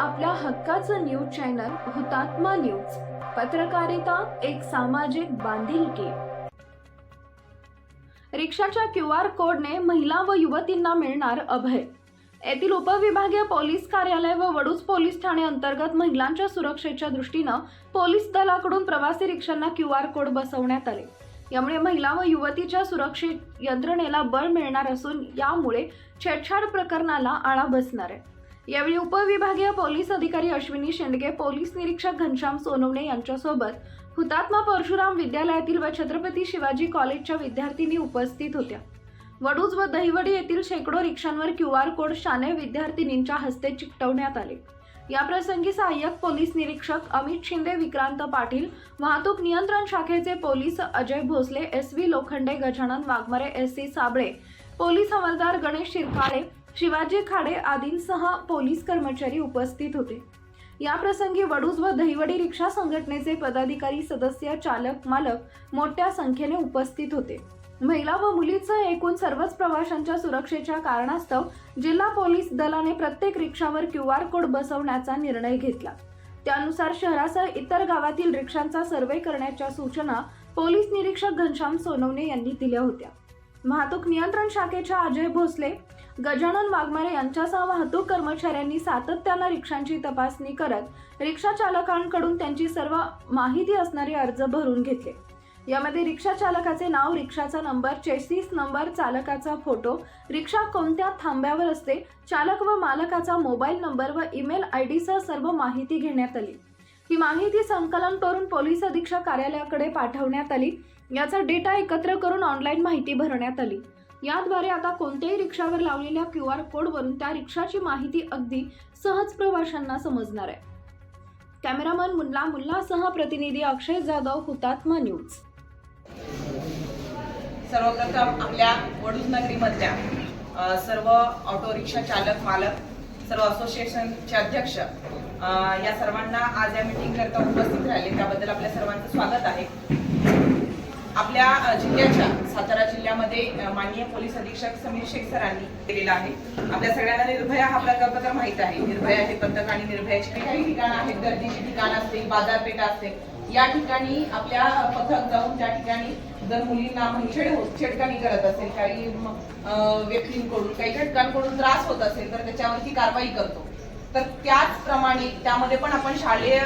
आपल्या हक्काचं news channel हुतात्मा न्यूज. पत्रकारिता एक सामाजिक बांधिलकी. रिक्षाच्या क्यू आर कोडने महिला व युवतींना मिळणार अभय. येथील उपविभागीय पोलीस कार्यालय व वडूज पोलीस ठाणे अंतर्गत महिलांच्या सुरक्षेच्या दृष्टीनं पोलीस दलाकडून प्रवासी रिक्षांना क्यू आर कोड बसवण्यात आले. यामुळे महिला व युवतीच्या सुरक्षित यंत्रणेला बळ मिळणार असून यामुळे छेडछाड प्रकरणाला आळा बसणार आहे. यावेळी उपविभागीय पोलीस अधिकारी अश्विनी शेंडगे पोलीस निरीक्षक घनश्याम सोनवणे यांच्यासोबत हुतात्मा परशुराम विद्यालयातील व छत्रपती शिवाजी कॉलेजच्या विद्यार्थिनी उपस्थित होत्या. वडूज व दहिवडी येथील शेकडो रिक्षांवर क्यू आर कोड शाने विद्यार्थिनींच्या हस्ते चिकटवण्यात आले. याप्रसंगी सहाय्यक पोलीस निरीक्षक अमित शिंदे विक्रांत पाटील वाहतूक नियंत्रण शाखेचे police Ajay Bhosale S V Lokhande Gajanan Waghmare S C Sabale police हवालदार गणेश शिरकाळे शिवाजी खाडे आदींसह पोलीस कर्मचारी उपस्थित होते. या प्रसंगी वडूज व दहिवडी रिक्षा संघटनेचे पदाधिकारी सदस्य चालक मालक मोठ्या संख्येने उपस्थित होते. महिला व मुलींसह एकूण सर्वच प्रवाशांच्या सुरक्षेच्या कारणास्तव जिल्हा पोलीस दलाने प्रत्येक रिक्षावर क्यू आर कोड बसवण्याचा निर्णय घेतला. त्यानुसार शहरासह इतर गावातील रिक्षांचा सर्वे करण्याच्या सूचना पोलीस निरीक्षक घनश्याम सोनवणे यांनी दिल्या होत्या. वाहतूक नियंत्रण शाखेच्या अजय भोसले गजानन वाघमारे यांच्यासह वाहतूक कर्मचाऱ्यांनी सातत्यानं रिक्षांची तपासणी करत रिक्षा चालकांकडून त्यांची सर्व माहिती असणारे अर्ज भरून घेतले. यामध्ये रिक्षा चालकाचे नाव रिक्षाचा नंबर चेसीस नंबर चालकाचा फोटो रिक्षा कोणत्या थांब्यावर असते चालक व मालकाचा मोबाईल नंबर व ईमेल आय डीसह सर्व माहिती घेण्यात आली. ही माहिती संकलन करून पोलीस अधीक्षक कार्यालयाकडे पाठवण्यात आली. याचा डेटा एकत्र करून ऑनलाईन माहिती भरण्यात आली. याद्वारे आता कोणत्याही रिक्षावर लावलेल्या क्यू आर कोडवरून त्या रिक्षाची माहिती अगदी सहज प्रवाशांना समजणार आहे. कॅमेरामन मुल्ला मुल्लासह प्रतिनिधी अक्षय जाधव हुतात्मा न्यूज. सर्वप्रथम आपल्या वडूज नगरीमधल्या सर्व ऑटो रिक्षा चालक मालक सर्व असोसिएशनचे अध्यक्ष या सर्वांना आज या मीटिंग करता उपस्थित राहिले. त्याबद्दल आपल्या सर्वांचं स्वागत आहे. आपल्या जिल्ह्याच्या सातारा जिल्ह्यामध्ये माननीय पोलीस अधीक्षक समीर शेख सरांनी केलेला आहे. आपल्या सगळ्यांना निर्भया हा प्रकल्प तर माहीत आहे. निर्भया हे पथक आणि निर्भयाची काही ठिकाणं आहेत. गर्दीची ठिकाण असते बाजारपेठ असते या ठिकाणी आपल्या पथक जाऊन त्या ठिकाणी जर मुलींना म्हणजे छेड होत छेडखानी करत असेल काही व्यक्तींकडून काही घटकांकडून त्रास होत असेल तर त्याच्यावरती कारवाई करतो. तर त्याचप्रमाणे त्यामध्ये पण आपण शालेय